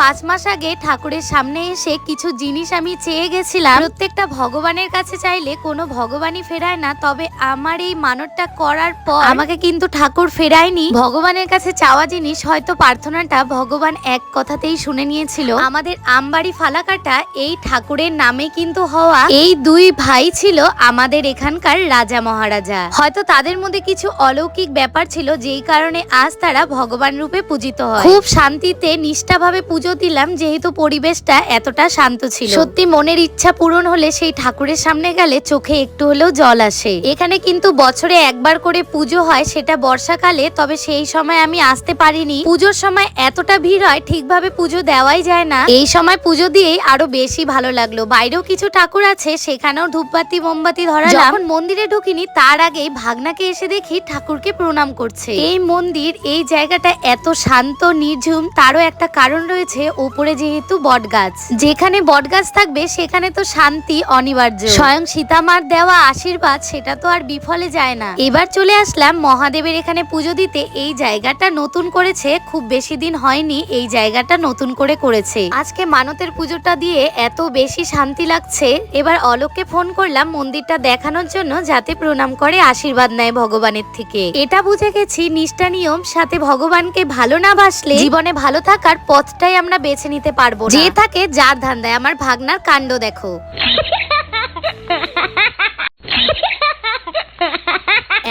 পাঁচ মাস আগে ঠাকুরের সামনে এসে কিছু জিনিস আমি চেয়ে গেছিলাম। প্রত্যেকটা ভগবানের কাছে চাইলে কোনো ভগবানই ফেরায় না, তবে আমার এই মানতটা করার পর আমাকে কিন্তু ঠাকুর ফেরায়নি। ভগবানের কাছে চাওয়া জিনিস, হয়তো প্রার্থনাটা ভগবান এক কথাতেই শুনে নিয়েছিল। আমাদের আমবাড়ি ফালাকাটা এই ঠাকুরের নামে কিন্তু হওয়া এই দুই ভাই ছিল আমাদের এখানকার রাজা মহারাজা। হয়তো তাদের মধ্যে কিছু অলৌকিক ব্যাপার ছিল, যেই কারণে আজ তারা ভগবান রূপে পূজিত হয়। খুব শান্তিতে, নিষ্ঠাভাবে পুজো দিলাম, যেহেতু পরিবেশটা এতটা শান্ত ছিল। সত্যি মনের ইচ্ছা পূরণ হলে সেই ঠাকুরের সামনে গেলে চোখে একটু হলেও জল আসে। এখানে কিন্তু বছরে একবার করে পুজো হয়, সেটা বর্ষাকালে, তবে সেই সময় আমি আসতে পারিনি। পুজোর সময় এতটা ভিড় হয়, ঠিকভাবে পুজো দেওয়াই যায় না। এই সময় পুজো দিয়েই আরও বেশি ভালো লাগল। বাইরেও কিছু ঠাকুর আছে, সেখানেও ধূপবাতি, মোমবাতি ধরা যখন মন্দিরে ঢুকিনি, তার আগেই ভাগনাকে এসে দেখি ঠাকুরকে প্রণাম করছে। এই মন্দির, এই জায়গাটা এত শান্ত, নির্ঝুম, তারও একটা কারণ রয়েছে। ওপরে যেহেতু বটগাছ। যেখানে বটগাছ থাকবে, সেখানে তো শান্তি অনিবার্য। স্বয়ং সীতামার দেওয়া আশীর্বাদ, সেটা তো আর বিফলে যায় না। এবার চলে আসলাম মহাদেবের এখানে পুজো দিতে। এই জায়গাটা নতুন করেছে, খুব বেশি দিন হয়নি, এই জায়গাটা নতুন করে করেছে। আজকে মানতের পুজোটা দিয়ে এত বেশি শান্তি লাগছে। এবার অলোককে ফোন করলাম মন্দিরটা দেখানোর জন্য, যাতে প্রণাম করে, আশীর্বাদ নেয় ভগবানের থেকে। এটা বুঝে গেছি নিষ্ঠা নিয়ম, সাথে ভগবানকে ভালো না বাসলে জীবনে ভালো থাকার পথটাই আমরা বেছে নিতে পারব। যে থাকে যার ধান্দায়। আমার ভাগনার কাণ্ড দেখো।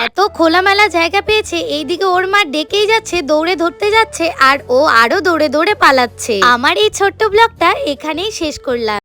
এত খোলামেলা জায়গা পেয়েছে, এইদিকে ওর মা ডেকেই যাচ্ছে, দৌড়ে ধরতে যাচ্ছে, আর ও আরও দৌড়ে দৌড়ে পালাচ্ছে। আমার এই ছোট্ট ব্লগটা এখানেই শেষ করলাম।